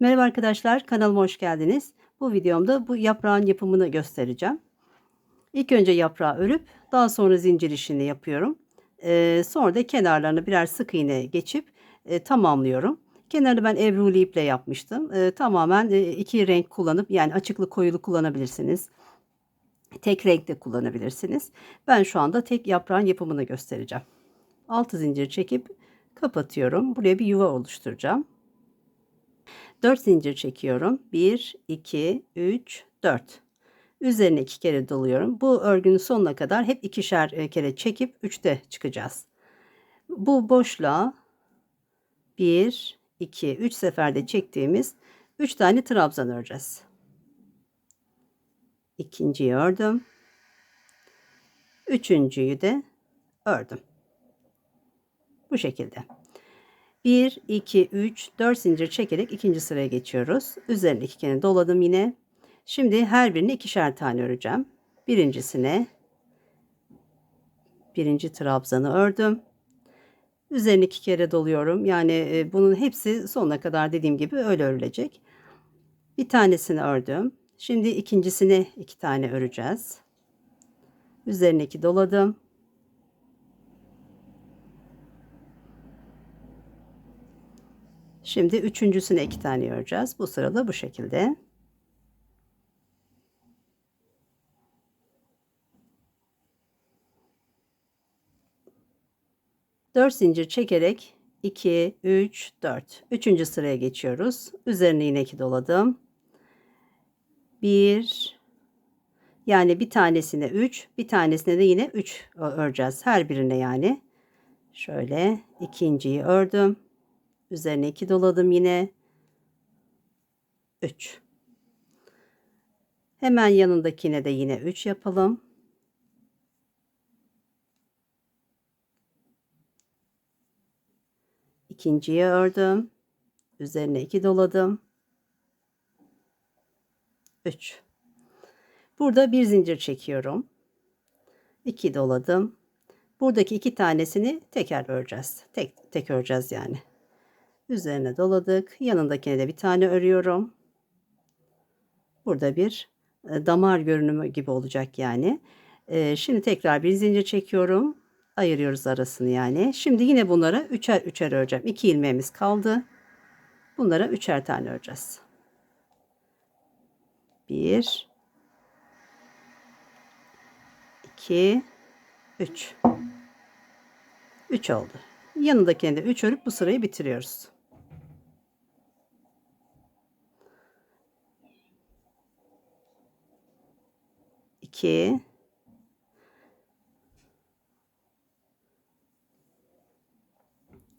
Merhaba arkadaşlar, kanalıma hoş geldiniz. Bu videomda bu yaprağın yapımını göstereceğim. İlk önce yaprağı örüp daha sonra zincir işini yapıyorum. Ee, sonra da kenarlarını birer sık iğne geçip e, tamamlıyorum. Kenarını ben evruli iple yapmıştım. Ee, tamamen e, iki renk kullanıp yani açıklı koyulu kullanabilirsiniz. Tek renk de kullanabilirsiniz. Ben şu anda tek yaprağın yapımını göstereceğim. 6 zincir çekip kapatıyorum. Buraya bir yuva oluşturacağım. 4 zincir çekiyorum. 1, 2, 3, 4. Üzerine iki kere doluyorum. Bu örgünün sonuna kadar hep ikişer e, kere çekip 3'te çıkacağız. Bu boşluğa 1, 2, 3 seferde çektiğimiz 3 tane trabzan öreceğiz. İkinciyi ördüm. Üçüncüyü de ördüm. Bu şekilde. 1, 2, 3, 4 zincir çekerek ikinci sıraya geçiyoruz. Üzerine iki kere doladım yine. Şimdi her birini ikişer tane öreceğim. Birincisine birinci trabzanı ördüm. Üzerine iki kere doluyorum. Yani e, bunun hepsi sonuna kadar dediğim gibi öyle örülecek. Bir tanesini ördüm. Şimdi ikincisine iki tane öreceğiz. Üzerine iki doladım. Şimdi üçüncüsüne iki tane öreceğiz. Bu sırada bu şekilde. Dört zincir çekerek 2, 3, 4. Üçüncü sıraya geçiyoruz. Üzerine yine iki doladım. 1 yani bir tanesine 3, bir tanesine de yine 3 öreceğiz. Her birine yani. Şöyle ikinciyi ördüm. Üzerine 2 doladım yine. 3. Hemen yanındakine de yine 3 yapalım. İkinciyi ördüm. Üzerine 2 doladım. 3. Burada bir zincir çekiyorum. 2 doladım. Buradaki iki tanesini teker öreceğiz. Tek tek öreceğiz yani. Üzerine doladık. Yanındakine de bir tane örüyorum. Burada bir e, damar görünümü gibi olacak yani. E, şimdi tekrar bir zincir çekiyorum. Ayırıyoruz arasını yani. Şimdi yine bunlara üçer üçer öreceğim. İki ilmeğimiz kaldı. Bunlara üçer tane öreceğiz. Bir, iki, üç. Üç oldu. Yanındakine de üç örüp bu sırayı bitiriyoruz. 2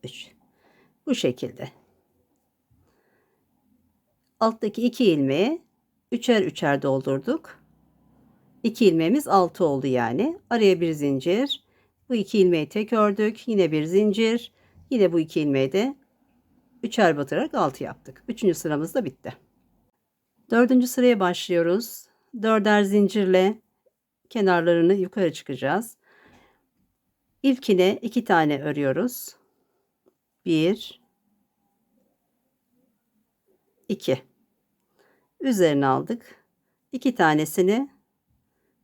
3 bu şekilde. Alttaki iki ilmeği üçer üçer doldurduk. 2 ilmeğimiz 6 oldu yani. Araya bir zincir. Bu iki ilmeği tek ördük. Yine bir zincir. Yine bu iki ilmeği de üçer batırarak 6 yaptık. Üçüncü sıramız da bitti. Dördüncü sıraya başlıyoruz. Dörder zincirle kenarlarını yukarı çıkacağız. İlkine iki tane örüyoruz. Bir, iki. Üzerine aldık. İki tanesini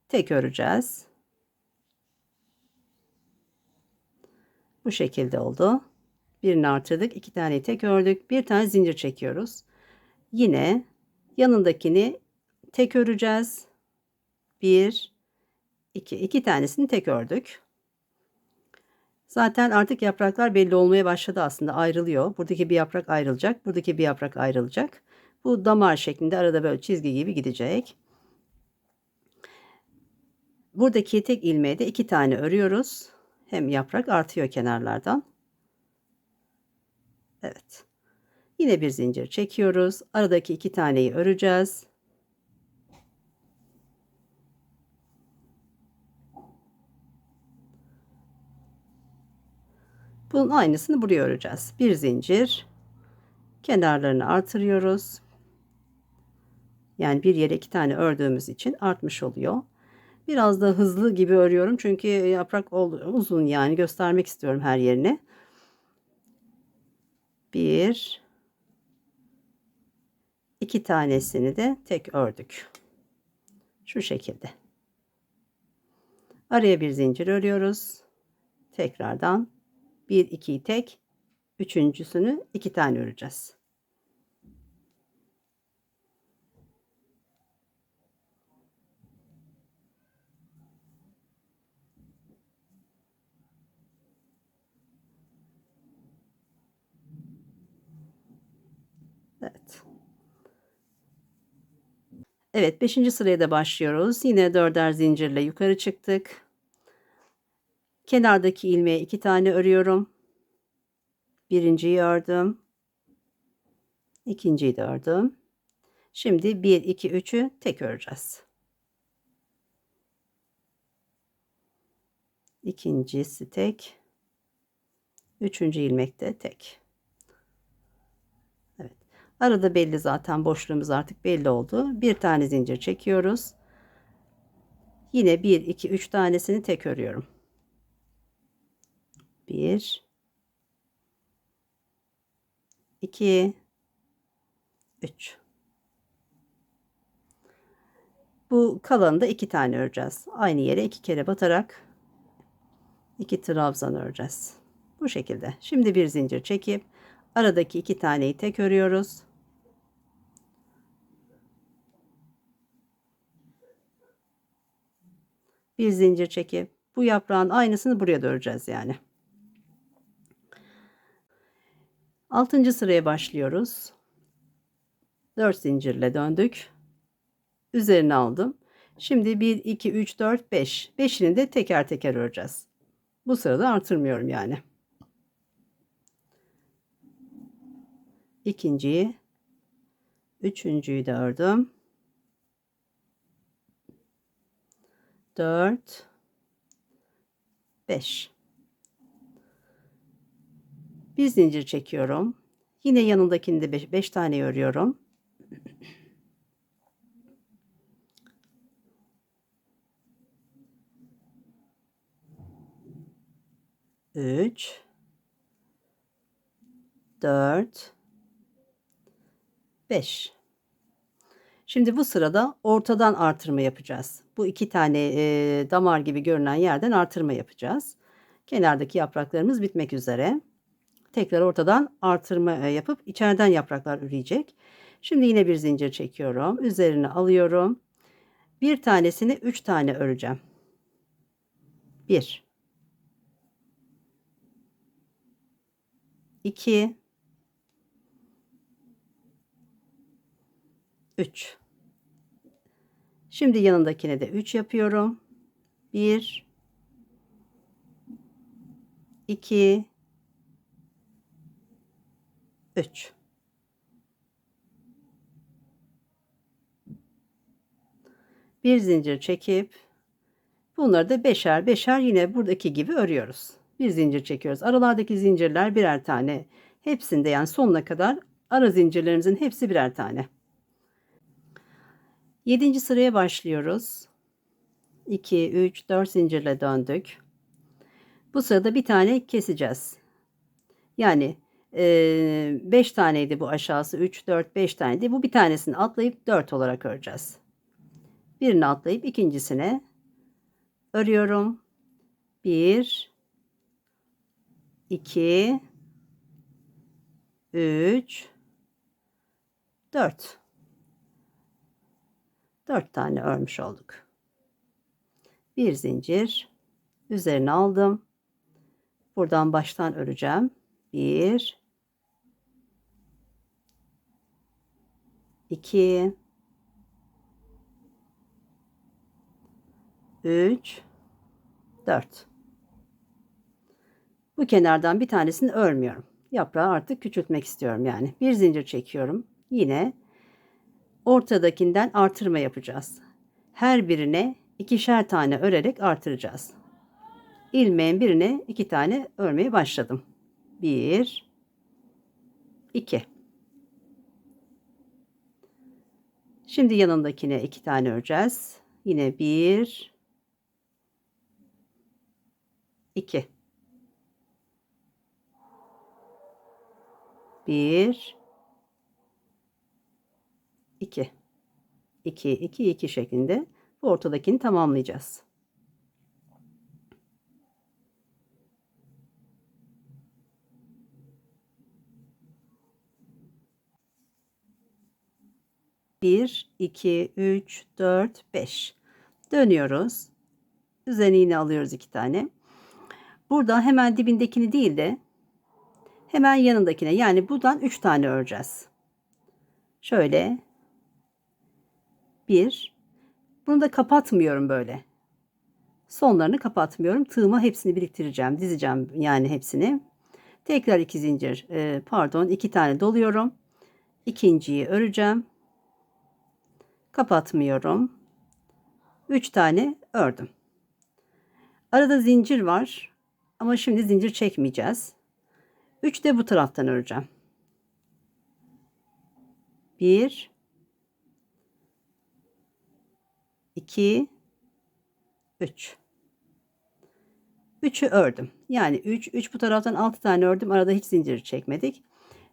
tek öreceğiz. Bu şekilde oldu. Birini artırdık. iki tane tek ördük. Bir tane zincir çekiyoruz. Yine yanındakini tek öreceğiz. Bir, iki, iki tanesini tek ördük. Zaten artık yapraklar belli olmaya başladı aslında ayrılıyor. Buradaki bir yaprak ayrılacak. Buradaki bir yaprak ayrılacak. Bu damar şeklinde arada böyle çizgi gibi gidecek. Buradaki tek ilmeğe de iki tane örüyoruz. Hem yaprak artıyor kenarlardan. Evet. Yine bir zincir çekiyoruz. Aradaki iki taneyi öreceğiz. Bunun aynısını buraya öreceğiz. Bir zincir. Kenarlarını artırıyoruz. Yani bir yere iki tane ördüğümüz için artmış oluyor. Biraz da hızlı gibi örüyorum. Çünkü yaprak uzun yani göstermek istiyorum her yerini. Bir, iki tanesini de tek ördük. Şu şekilde. Araya bir zincir örüyoruz. Tekrardan 1 2'yi tek, üçüncüsünü iki tane öreceğiz. Evet. Evet 5. sıraya da başlıyoruz. Yine dörder zincirle yukarı çıktık. Kenardaki ilmeğe iki tane örüyorum. Birinciyi ördüm. İkinciyi de ördüm. Şimdi 1, 2, 3'ü tek öreceğiz. İkincisi tek. Üçüncü ilmek de tek. Evet. Arada belli zaten boşluğumuz artık belli oldu. Bir tane zincir çekiyoruz. Yine 1, 2, 3 tanesini tek örüyorum. 1 2 3 Bu kalanı da iki tane öreceğiz. Aynı yere iki kere batarak iki trabzan öreceğiz. Bu şekilde. Şimdi bir zincir çekip aradaki iki taneyi tek örüyoruz. Bir zincir çekip bu yaprağın aynısını buraya da öreceğiz yani. 6. sıraya başlıyoruz. 4 zincirle döndük. Üzerine aldım. Şimdi 1, 2, 3, 4, 5. 5'ini de teker teker öreceğiz. Bu sırada artırmıyorum yani. İkinciyi, üçüncüyü de ördüm. 4, 5. Bir zincir çekiyorum. Yine yanındakini de 5 tane örüyorum. Üç, dört, beş. Şimdi bu sırada ortadan artırma yapacağız. Bu iki tane e, damar gibi görünen yerden artırma yapacağız. Kenardaki yapraklarımız bitmek üzere tekrar ortadan artırma e, yapıp içeriden yapraklar üreyecek. Şimdi yine bir zincir çekiyorum. Üzerine alıyorum. Bir tanesini üç tane öreceğim. Bir. iki, Üç. Şimdi yanındakine de üç yapıyorum. Bir. iki. 3 bir zincir çekip bunları da beşer beşer yine buradaki gibi örüyoruz. Bir zincir çekiyoruz. Aralardaki zincirler birer tane. Hepsinde yani sonuna kadar ara zincirlerimizin hepsi birer tane. 7. sıraya başlıyoruz. 2, 3, 4 zincirle döndük. Bu sırada bir tane keseceğiz. Yani 5 taneydi bu aşağısı 3 4 5 taneydi. Bu bir tanesini atlayıp 4 olarak öreceğiz. Birini atlayıp ikincisine örüyorum. 1 2 3 4 4 tane örmüş olduk. Bir zincir üzerine aldım. Buradan baştan öreceğim. 1 2 3 4 Bu kenardan bir tanesini örmüyorum. Yaprağı artık küçültmek istiyorum yani. Bir zincir çekiyorum. Yine ortadakinden artırma yapacağız. Her birine ikişer tane örerek artıracağız. İlmeğin birine iki tane örmeye başladım. 1 2 Şimdi yanındakine iki tane öreceğiz. Yine bir, iki, bir, 2 2 2 2 şeklinde bu ortadakini tamamlayacağız. Bir, iki, üç, dört, beş. Dönüyoruz. Üzerine iğne alıyoruz iki tane. Burada hemen dibindekini değil de hemen yanındakine yani buradan üç tane öreceğiz. Şöyle bir. Bunu da kapatmıyorum böyle. Sonlarını kapatmıyorum. Tığıma hepsini biriktireceğim. Dizeceğim yani hepsini. Tekrar iki zincir e, pardon iki tane doluyorum. İkinciyi öreceğim. Kapatmıyorum. Üç tane ördüm. Arada zincir var. Ama şimdi zincir çekmeyeceğiz. 3 de bu taraftan öreceğim. 1 2 3 3'ü ördüm. Yani 3 3 bu taraftan 6 tane ördüm. Arada hiç zincir çekmedik.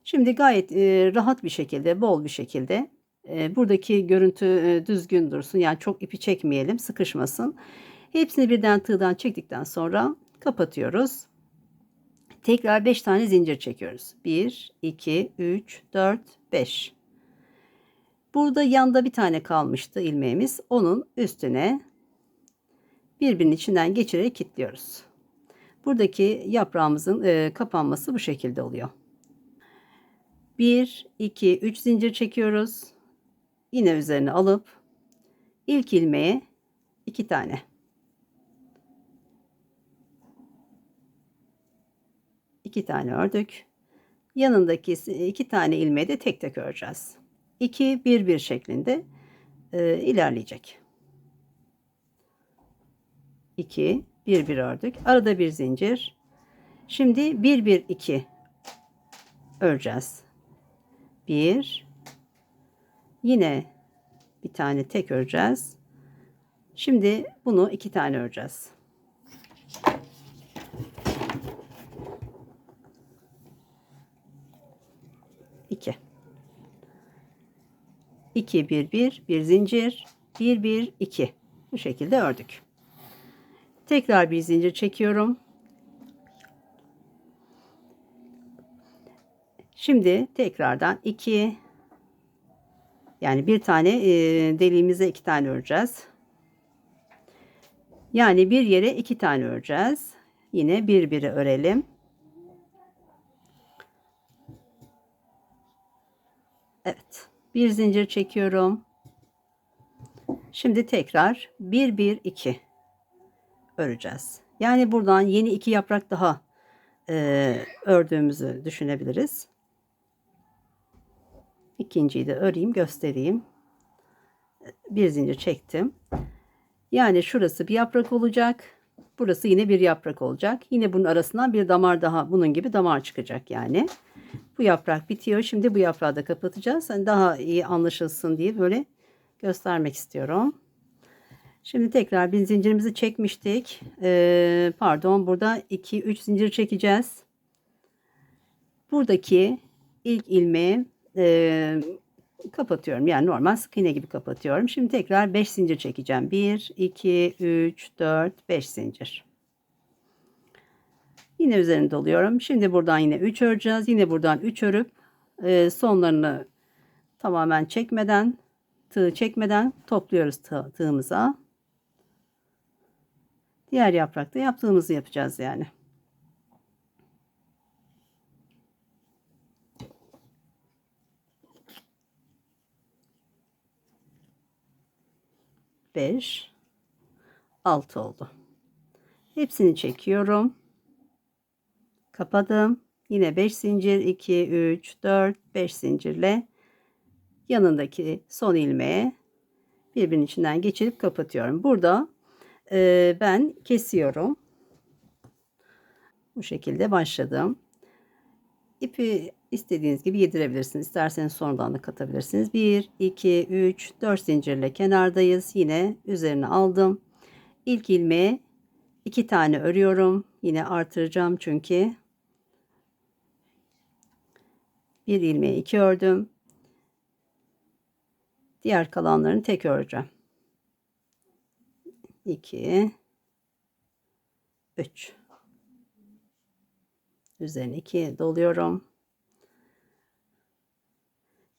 Şimdi gayet e, rahat bir şekilde, bol bir şekilde buradaki görüntü düzgün dursun. Yani çok ipi çekmeyelim, sıkışmasın. Hepsini birden tığdan çektikten sonra kapatıyoruz. Tekrar 5 tane zincir çekiyoruz. 1, 2, 3, 4, 5. Burada yanda bir tane kalmıştı ilmeğimiz. Onun üstüne birbirinin içinden geçirerek kilitliyoruz. Buradaki yaprağımızın e, kapanması bu şekilde oluyor. 1, 2, 3 zincir çekiyoruz. Yine üzerine alıp ilk ilmeğe 2 tane. iki tane ördük. Yanındaki iki tane ilmeği de tek tek öreceğiz. 2 1 1 şeklinde e, ilerleyecek. 2 1 1 ördük. Arada bir zincir. Şimdi 1 1 2 öreceğiz. 1 yine bir tane tek öreceğiz. Şimdi bunu iki tane öreceğiz. 2. 2 1 1 bir zincir 1 1 2 bu şekilde ördük. Tekrar bir zincir çekiyorum. Şimdi tekrardan 2 yani bir tane e, deliğimize iki tane öreceğiz. Yani bir yere iki tane öreceğiz. Yine bir örelim. Evet. Bir zincir çekiyorum. Şimdi tekrar 1 1 2 öreceğiz. Yani buradan yeni iki yaprak daha e, ördüğümüzü düşünebiliriz. İkinciyi de öreyim, göstereyim. Bir zincir çektim. Yani şurası bir yaprak olacak. Burası yine bir yaprak olacak. Yine bunun arasından bir damar daha bunun gibi damar çıkacak yani. Bu yaprak bitiyor. Şimdi bu yaprağı da kapatacağız. Yani daha iyi anlaşılsın diye böyle göstermek istiyorum. Şimdi tekrar bir zincirimizi çekmiştik. Ee, pardon burada 2-3 zincir çekeceğiz. Buradaki ilk ilmeği e, kapatıyorum. Yani normal sık iğne gibi kapatıyorum. Şimdi tekrar 5 zincir çekeceğim. 1, 2, 3, 4, 5 zincir. Yine üzerine doluyorum. Şimdi buradan yine 3 öreceğiz. Yine buradan 3 örüp e, sonlarını tamamen çekmeden tığ çekmeden topluyoruz tığ, tığımıza. Diğer yaprakta yaptığımızı yapacağız yani. Beş, altı oldu. Hepsini çekiyorum kapadım. Yine 5 zincir 2 3 4 5 zincirle yanındaki son ilmeğe birbirinin içinden geçirip kapatıyorum. Burada e, ben kesiyorum. Bu şekilde başladım. İpi istediğiniz gibi yedirebilirsiniz. İsterseniz sonradan da katabilirsiniz. 1, 2, 3, 4 zincirle kenardayız. Yine üzerine aldım. İlk ilmeğe 2 tane örüyorum. Yine artıracağım çünkü bir ilmeği iki ördüm. Diğer kalanlarını tek öreceğim. 2 3 Üzerine 2 doluyorum.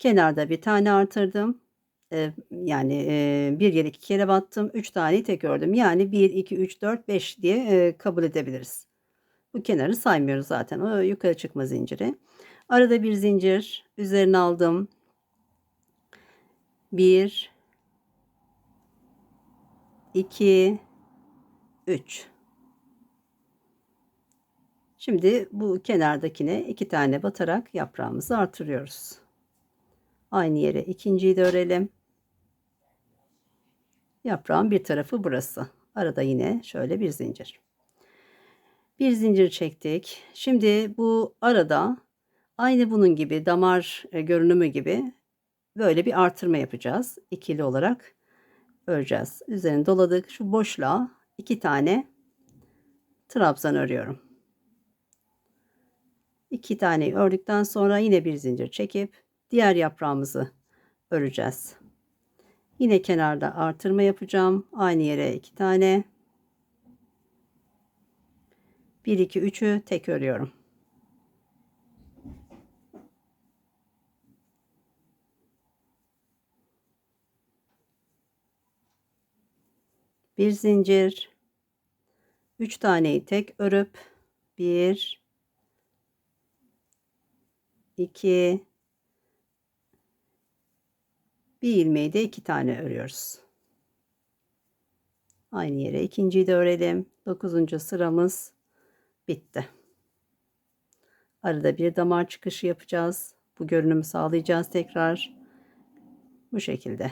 Kenarda bir tane artırdım. Yani bir yere iki kere battım. 3 taneyi tek ördüm. Yani 1, 2, 3, 4, 5 diye kabul edebiliriz. Bu kenarı saymıyoruz zaten. O yukarı çıkma zinciri. Arada bir zincir. Üzerine aldım. 1 2 3 Şimdi bu kenardakine iki tane batarak yaprağımızı artırıyoruz. Aynı yere ikinciyi de örelim. Yaprağın bir tarafı burası. Arada yine şöyle bir zincir. Bir zincir çektik. Şimdi bu arada aynı bunun gibi damar e, görünümü gibi böyle bir artırma yapacağız. İkili olarak öreceğiz. Üzerini doladık. Şu boşluğa iki tane trabzan örüyorum. İki tane ördükten sonra yine bir zincir çekip diğer yaprağımızı öreceğiz. Yine kenarda artırma yapacağım. Aynı yere iki tane. 1 2 3'ü tek örüyorum. Bir zincir. 3 taneyi tek örüp 1 2 bir ilmeği de iki tane örüyoruz. Aynı yere ikinciyi de örelim. Dokuzuncu sıramız bitti. Arada bir damar çıkışı yapacağız. Bu görünümü sağlayacağız tekrar. Bu şekilde.